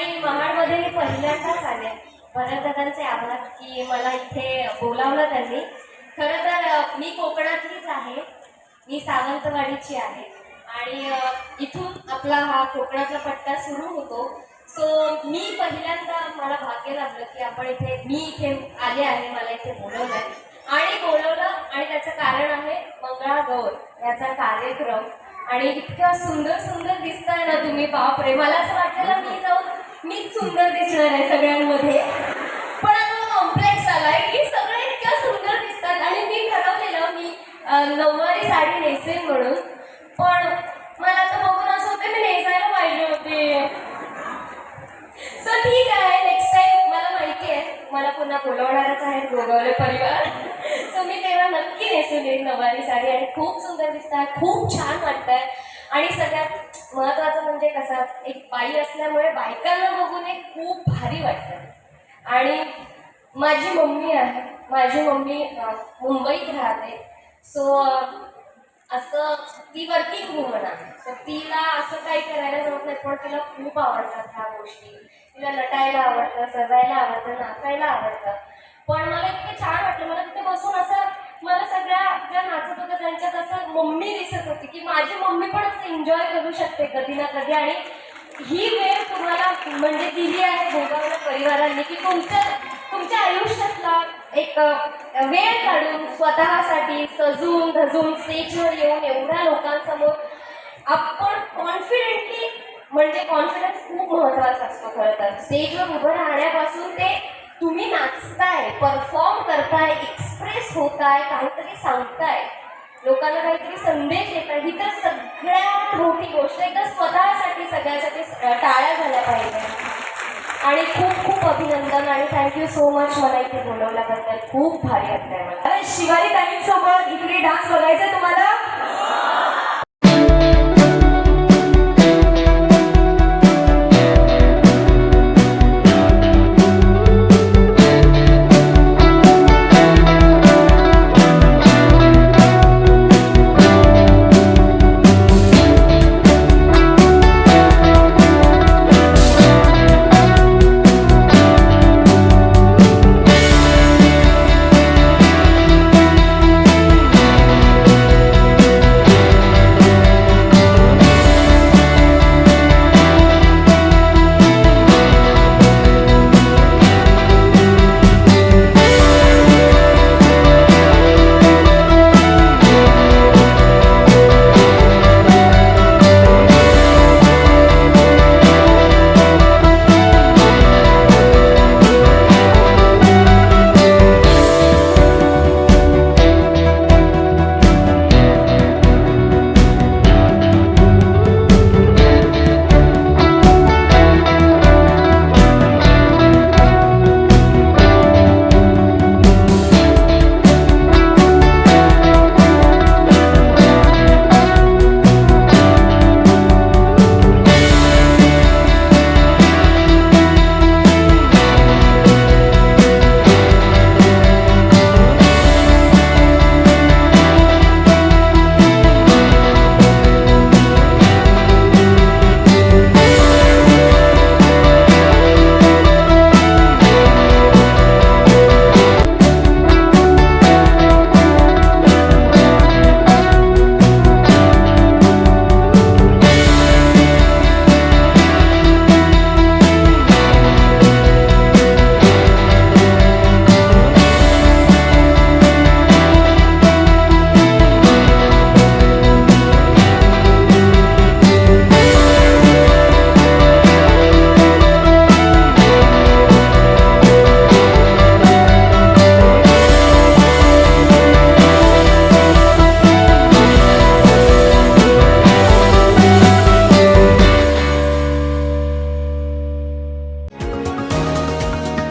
आणि महाडमध्ये मी पहिल्यांदाच आले. भरतदादांचे आभार की मला इथे बोलावलं त्यांनी. खरं तर मी कोकणातलीच आहे. मी सावंतवाडीची आहे. आणि इथून आपला हा कोकणातला पट्टा सुरू होतो. सो मी पहिल्यांदा मला भाग्य लागलं की आपण इथे मी इथे आले आहे मला इथे बोलवलं आणि बोलवलं आणि त्याचं कारण आहे मंगळागौर याचा कार्यक्रम. आणि इतकं सुंदर सुंदर दिसताय ना तुम्ही. बापरे मला असं वाटलेलं मी जाऊन मीच सुंदर दिसणार आहे सगळ्यांमध्ये. पण आता कॉम्प्लेक्स आलाय की सगळे इतक्या सुंदर दिसतात. आणि मी ठरवलेलं मी नऊवारी साडी नेसेन म्हणून. पण मला तर बघून असं होतं मी नेसायला पाहिजे होते. सो ठीक आहे नेक्स्ट टाइम मला माहिती आहे. मला पुन्हा बोलवणारच आहे गोगावले परिवार. सो मी तेव्हा नक्की नेसून येईल नऊवारी साडी. आणि खूप सुंदर दिसतात खूप छान वाटतंय. आणि सगळ्यात महत्त्वाचं म्हणजे कसं एक बाई असल्यामुळे बायकांना बघून एक खूप भारी वाटतं. आणि माझी मम्मी आहे माझी मम्मी मुंबईत राहते. सो असं ती वर्किंग वुमन आहे. तर तिला असं काही करायला जमत नाही पण तिला खूप आवडतात ह्या गोष्टी. तिला नटायला आवडतं सजायला आवडतं नाचायला आवडतं. पण मला इतकं छान वाटलं मला तिथे बसून असं मला सगळ्या ज्या नाचत होत्या त्यांच्यात असं मम्मी दिसत होती की माझी मम्मी पण असं एन्जॉय करू शकते कधी ना कधी. आणि ही वेळ तुम्हाला म्हणजे दिली आहे भोगावल्या परिवारांनी की तुमच्या तुमच्या आयुष्यातला एक वेळ काढून स्वतःसाठी सजून धजून स्टेजवर येऊन एवढ्या लोकांसमोर आपण कॉन्फिडेंटली म्हणजे कॉन्फिडन्स खूप महत्त्वाचा असतो खरं तर स्टेजवर उभं राहण्यापासून ते तुम्ही नाचताय परफॉर्म करताय एक्सप्रेस होताय काहीतरी सांगताय. लोकांना काहीतरी संदेश देत आहे ही तर सगळ्यात मोठी गोष्ट आहे. तर स्वतःसाठी सगळ्यासाठी टाळ्या झाल्या पाहिजे. आणि खूप खूप अभिनंदन आणि थँक्यू सो मच मला इथे बोलवल्याबद्दल. खूप भारी वाटतंय मला. शिवारी ताईंसोबत इकडे डान्स बघायचा तुम्हाला?